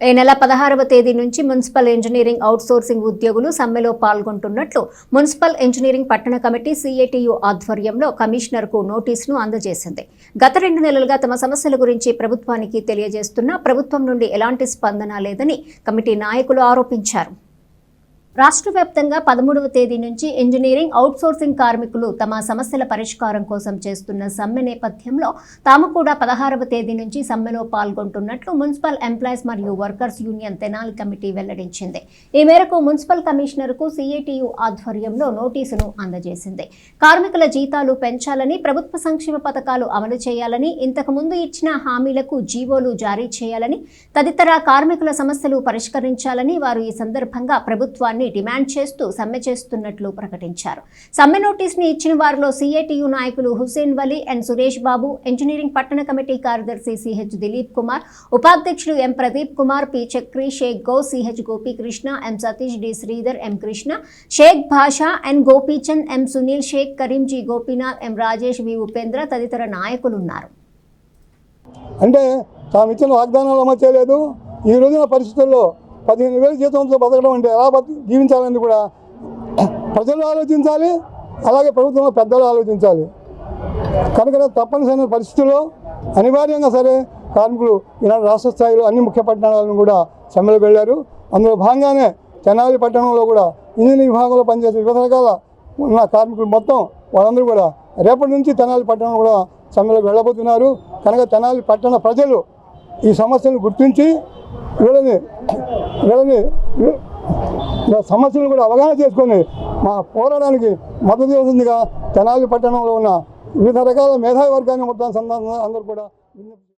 ఈ నెల పదహారవ తేదీ నుంచి మున్సిపల్ ఇంజనీరింగ్ అవుట్సోర్సింగ్ ఉద్యోగులు సమ్మెలో పాల్గొంటున్నట్లు మున్సిపల్ ఇంజనీరింగ్ పట్టణ కమిటీ సిఐటియు ఆధ్వర్యంలో కమిషనర్కు నోటీసును అందజేసింది. గత రెండు నెలలుగా తమ సమస్యల గురించి ప్రభుత్వానికి తెలియజేస్తున్నా ప్రభుత్వం నుండి ఎలాంటి స్పందన లేదని కమిటీ నాయకులు ఆరోపించారు. రాష్ట్ర వ్యాప్తంగా పదమూడవ తేదీ నుంచి ఇంజనీరింగ్ అవుట్సోర్సింగ్ కార్మికులు తమ సమస్యల పరిష్కారం కోసం చేస్తున్న సమ్మె నేపథ్యంలో తాము కూడా పదహారవ తేదీ నుంచి సమ్మెలో పాల్గొంటున్నట్లు మున్సిపల్ ఎంప్లాయీస్ మరియు వర్కర్స్ యూనియన్ తెనాలి కమిటీ వెల్లడించింది. ఈ మేరకు మున్సిపల్ కమిషనర్కు సిఐటియు ఆధ్వర్యంలో నోటీసును అందజేసింది. కార్మికుల జీతాలు పెంచాలని ప్రభుత్వ సంక్షేమ పథకాలు అమలు చేయాలని ఇంతకుముందు ఇచ్చిన హామీలకు జీవోలు జారీ చేయాలని తదితర కార్మికుల సమస్యలు పరిష్కరించాలని వారు ఈ సందర్భంగా ప్రభుత్వాన్ని డిమాండ్ చేస్తూ సమ్మె చేస్తున్నట్లు ప్రకటించారు. సమ్మె నోటీస్ని ఇచ్చిన వారిలో సిఐటియు నాయకులు హుసేన్ వలీ అండ్ సురేష్ బాబు ఇంజనీరింగ్ పట్టణ కమిటీ కార్యదర్శి సిహెచ్ దిలీప్ కుమార్ ఉపాధ్యక్షులు M Pradeep Kumar P Chakri Sheikh gov CH Gopikrishna M Satish D Sridhar M Krishna Sheikh Basha and Gopichand M Sunil Sheikh Karimji Gopinath M Rajesh V Upendra తదితర నాయకులున్నారు. అంటే తాము ఇచ్చిన వాగ్దానాలు అమలు చేయలేదు. ఈ రోజున పరిస్థితుల్లో పదిహేను వేల జీతంతో బతకడం అంటే ఎలా బతి జీవించాలని కూడా ప్రజలు ఆలోచించాలి అలాగే ప్రభుత్వంలో పెద్దలు ఆలోచించాలి. కనుక తప్పనిసరి పరిస్థితుల్లో అనివార్యంగా సరే కార్మికులు ఈనాడు రాష్ట్ర స్థాయిలో అన్ని ముఖ్య పట్టణాలను కూడా సమ్మెలకు వెళ్ళారు. అందులో భాగంగానే తెనాలి పట్టణంలో కూడా ఇంజనీరింగ్ విభాగంలో పనిచేసే వివిధ రకాల ఉన్న కార్మికులు మొత్తం వాళ్ళందరూ కూడా రేపటి నుంచి తెనాలి పట్టణం కూడా సమ్మెలకు వెళ్ళబోతున్నారు. కనుక తెనాలి పట్టణ ప్రజలు ఈ సమస్యను గుర్తించి వీళ్ళని వీళ్ళని సమస్యలను కూడా అవగాహన చేసుకొని మా పోరాటానికి మద్దతు ఇవ్వాల్సిందిగా తెనాలి పట్టణంలో ఉన్న వివిధ రకాల మేధావి వర్గాన్ని మొత్తం సందర్భంగా అందరూ కూడా